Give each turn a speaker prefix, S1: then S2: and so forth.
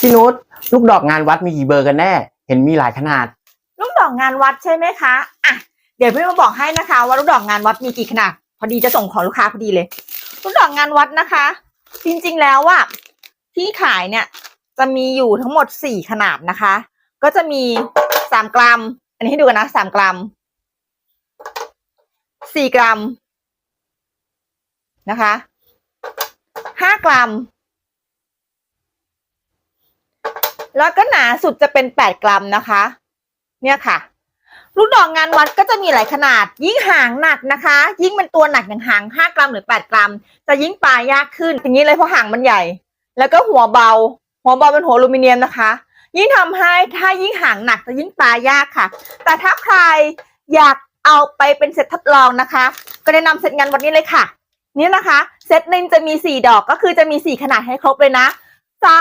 S1: พี่นุชลูกดอกงานวัดมีกี่เบอร์กันแน่ เห็นมีหลายขนาด
S2: ลูกดอกงานวัดใช่ไหมคะอะเดี๋ยวพี่มาบอกให้นะคะ ว่าลูกดอกงานวัดมีกี่ขนาด พอดีจะส่งของลูกค้าพอดีเลย ลูกดอกงานวัดนะคะ จริงๆแล้วว่าที่ขายเนี่ยจะมีอยู่ทั้งหมดสี่ขนาดนะคะ ก็จะมีสามกรัม อันนี้ให้ดูกันนะสามกรัมสี่กรัมนะคะห้ากรัม แล้วก็หนาสุดจะเป็นแปดกรัมนะคะ เนี่ยค่ะ ลูกดอกงานวัดก็จะมีหลายขนาด ยิ่งหางหนักนะคะ ยิ่งเป็นตัวหนักอย่างหางห้ากรัมหรือแปดกรัม จะยิ่งปลายากขึ้นอย่างนี้เลยเพราะหางมันใหญ่ แล้วก็หัวเบา หัวเบาเป็นหัวอลูมิเนียมนะคะ ยิ่งทำให้ถ้ายิ่งหางหนักจะยิ่งปลายากค่ะ แต่ถ้าใครอยากเอาไปเป็นเซตทดลองนะคะ ก็แนะนำเซตงานวันนี้เลยค่ะนี่นะคะ เซตหนึ่งจะมีสี่ดอกก็คือจะมีสี่ขนาดให้ครบเลยนะสาม